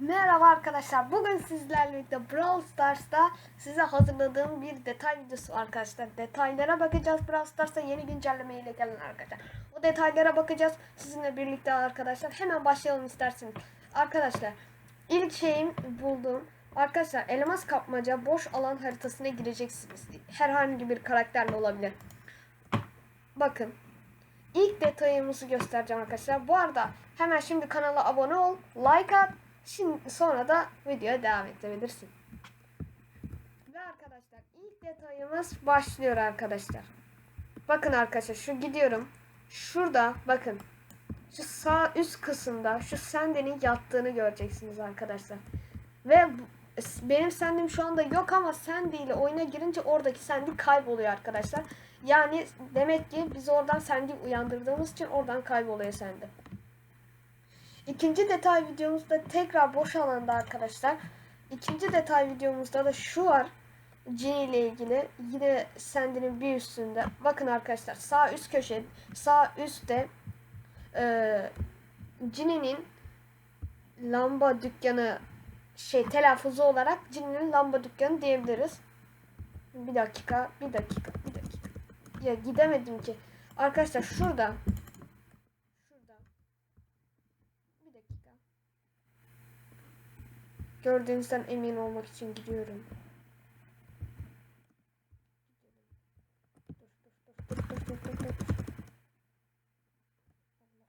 Merhaba arkadaşlar. Bugün sizlerle birlikte Brawl Stars'ta size hazırladığım bir detay videosu arkadaşlar. Detaylara bakacağız. Brawl Stars'ta yeni güncelleme ile gelen arkadaşlar. O detaylara bakacağız sizinle birlikte arkadaşlar. Hemen başlayalım isterseniz. Arkadaşlar ilk şeyim buldum. Arkadaşlar elmas kapmaca boş alan haritasına gireceksiniz. Herhangi bir karakterle olabilir. Bakın İlk detayımızı göstereceğim arkadaşlar. Bu arada hemen şimdi kanala abone ol, like at. Şimdi sonra da videoya devam edebilirsin. Ve arkadaşlar ilk detayımız başlıyor arkadaşlar. Bakın arkadaşlar şu gidiyorum. Şurada bakın. Şu sağ üst kısımda şu sendenin yattığını göreceksiniz arkadaşlar. Ve benim sendim şu anda yok ama Sandy ile oyuna girince oradaki Sandy kayboluyor arkadaşlar. Yani demek ki biz oradan Sandy uyandırdığımız için oradan kayboluyor Sandy. İkinci detay videomuzda tekrar boş alanda arkadaşlar. İkinci detay videomuzda da şu var. Ginny ile ilgili yine Sandy'nin bir üstünde. Bakın arkadaşlar sağ üst köşe sağ üstte e, Ginny'nin lamba dükkanı şey telaffuzu olarak Ginny'nin lamba dükkanı diyebiliriz. Bir dakika, bir dakika, bir dakika. Ya gidemedim ki. Arkadaşlar. Şurada. Bir dakika. Gördüğünüzden emin olmak için gidiyorum.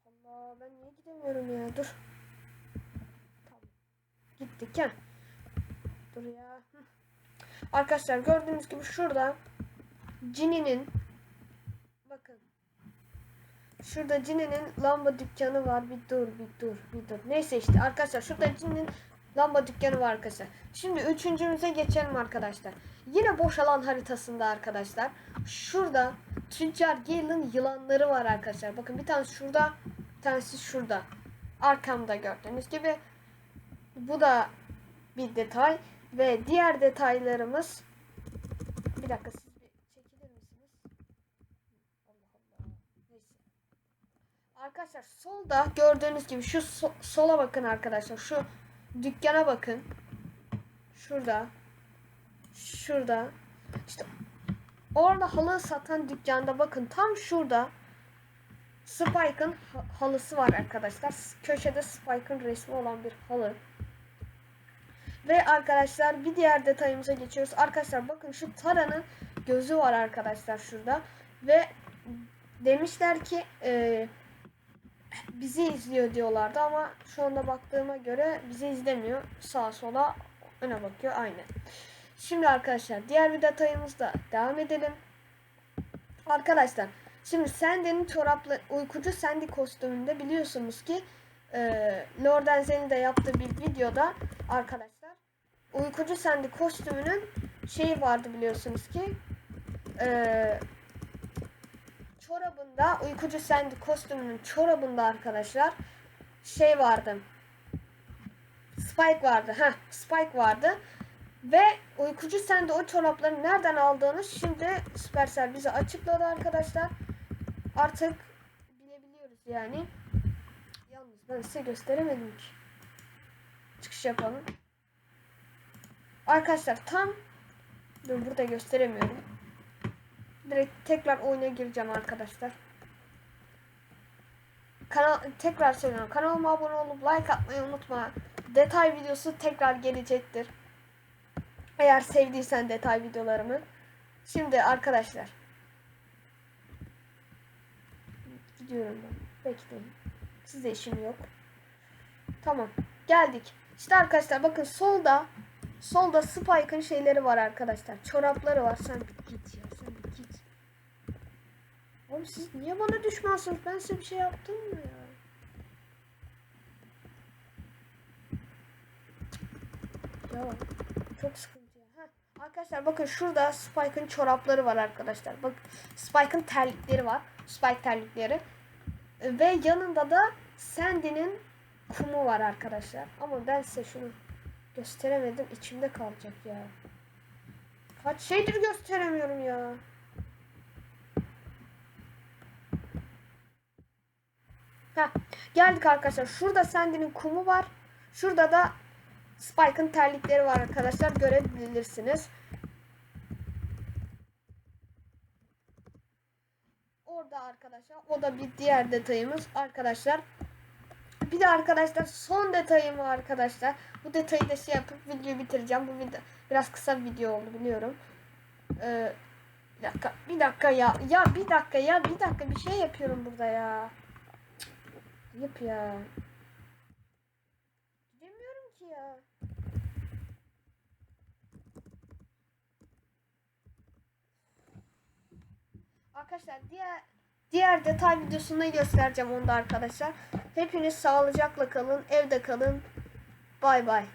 Allah Allah ben niye gidemiyorum ya dur. Tamam. Gittik ya. Dur ya. Arkadaşlar gördüğünüz gibi şurada Cini'nin bakın şurada Cini'nin lamba dükkanı var. Bir dur bir dur bir dur. Neyse işte arkadaşlar şurada Cini'nin lamba dükkanı var arkadaşlar. Şimdi üçüncümüze geçelim arkadaşlar. Yine boş alan haritasında arkadaşlar. Şurada Tüccar Gale'ın yılanları var arkadaşlar. Bakın bir tanesi şurada, bir tanesi şurada. Arkamda gördüğünüz gibi. Bu da bir detay. Ve diğer detaylarımız bir dakika siz bir çekilir misiniz? Allah Allah. Neyse. Arkadaşlar solda gördüğünüz gibi şu so- sola bakın arkadaşlar. Şu dükkana bakın. Şurada. Şurada. İşte orada halı satan dükkanda bakın tam şurada Spike'ın ha- halısı var arkadaşlar. Köşede Spike'ın resmi olan bir halı. Ve arkadaşlar bir diğer detayımıza geçiyoruz. Arkadaşlar bakın şu Tara'nın gözü var arkadaşlar şurada. Ve demişler ki e, bizi izliyor diyorlardı ama şu anda baktığıma göre bizi izlemiyor. Sağa sola öne bakıyor aynı. Şimdi arkadaşlar diğer bir detayımızda devam edelim. Arkadaşlar şimdi Sandy'nin çoraplı uykucu Sandy kostümünde biliyorsunuz ki e, Lord Enzel'in de yaptığı bir videoda arkadaşlar uykucu Sandy kostümünün şeyi vardı biliyorsunuz ki e, çorabında uykucu Sandy kostümünün çorabında arkadaşlar şey vardı Spike vardı. Heh, Spike vardı. Ve uykucu Sandy o çorapları nereden aldığını şimdi Supercell bize açıkladı arkadaşlar. Artık bilebiliyoruz yani. Yalnız ben size gösteremedim ki. Çıkış yapalım. Arkadaşlar tam Dur burada gösteremiyorum. Direkt tekrar oyuna gireceğim arkadaşlar. Kanal tekrar söylüyorum. Kanalıma abone olup like atmayı unutma. Detay videosu tekrar gelecektir. Eğer sevdiysen detay videolarımı. Şimdi arkadaşlar. Gidiyorum ben. Bekleyin. Size işim yok. Tamam. Geldik. İşte arkadaşlar bakın solda solda Spike'ın şeyleri var arkadaşlar. Çorapları var. Sen git ya. Oğlum siz niye bana düşmansınız? Ben size bir şey yaptım mı ya? Ya çok sıkıntı ya. Heh. Arkadaşlar bakın şurada Spike'ın çorapları var arkadaşlar. Bak Spike'ın terlikleri var. Spike terlikleri. Ve yanında da Sandy'nin kumu var arkadaşlar. Ama ben size şunu gösteremedim. İçimde kalacak ya. Kaç şeydir gösteremiyorum ya. Heh, geldik arkadaşlar. Şurada Sandy'nin kumu var. Şurada da Spike'ın terlikleri var arkadaşlar. Görebilirsiniz. Orada arkadaşlar. O da bir diğer detayımız arkadaşlar. Bir de arkadaşlar son detayım arkadaşlar. Bu detayı da şey yapıp videoyu bitireceğim. Bu video biraz kısa bir video oldu biliyorum. Ee, bir dakika, bir dakika ya. Ya bir dakika ya, bir dakika bir şey yapıyorum burada ya. Yap ya. Gidemiyorum ki ya. Arkadaşlar diğer diğer detay videosunu göstereceğim onda arkadaşlar. Hepiniz sağlıcakla kalın, evde kalın. Bay bay.